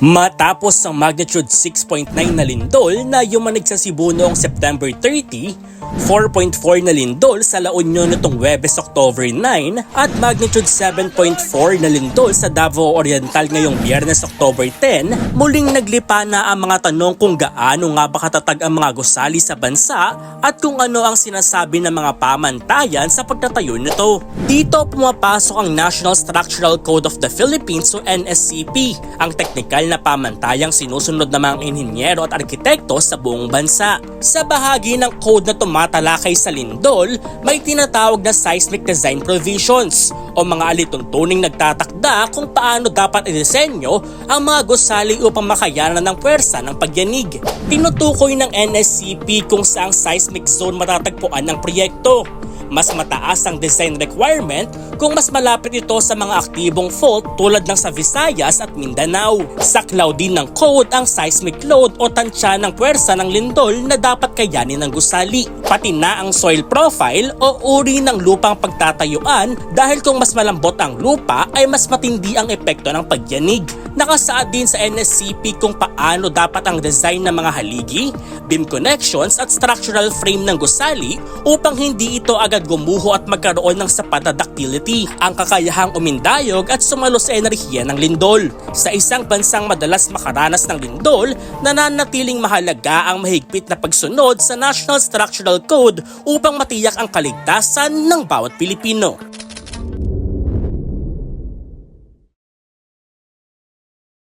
Matapos ang magnitude 6.9 na lindol na yumanig sa Cebu noong September 30, 4.4 na lindol sa La Union nitong Webes October 9 at magnitude 7.4 na lindol sa Davao Oriental ngayong Biyernes October 10, muling naglipa na ang mga tanong kung gaano nga ba katatag ang mga gusali sa bansa at kung ano ang sinasabi ng mga pamantayan sa pagtatayo nito. Dito pumapasok ang National Structural Code of the Philippines o NSCP, ang teknikal na pamantayang sinusunod ng mga inhinyero at arkitekto sa buong bansa. Sa bahagi ng code na tumatalakay sa lindol, may tinatawag na seismic design provisions o mga alituntuning nagtatakda kung paano dapat idisenyo ang mga gusali upang makayanan ng pwersa ng pagyanig. Tinutukoy ng NSCP kung saang seismic zone matatagpuan ng proyekto mas mataas ang design requirement kung mas malapit ito sa mga aktibong fault tulad ng sa Visayas at Mindanao. Saklaw din ng code ang seismic load o tansya ng puwersa ng lindol na dapat kayanin ng gusali. Pati na ang soil profile o uri ng lupang pagtatayuan dahil kung mas malambot ang lupa ay mas matindi ang epekto ng pagyanig. Nakasaad din sa NSCP kung paano dapat ang design ng mga haligi, beam connections at structural frame ng gusali upang hindi ito agad gumuho at magkaroon ng sapat na ductility, ang kakayahang umindayog at sumalo sa enerhiya ng lindol. Sa isang bansang madalas makaranas ng lindol, nananatiling mahalaga ang mahigpit na pagsunod sa National Structural Code upang matiyak ang kaligtasan ng bawat Pilipino.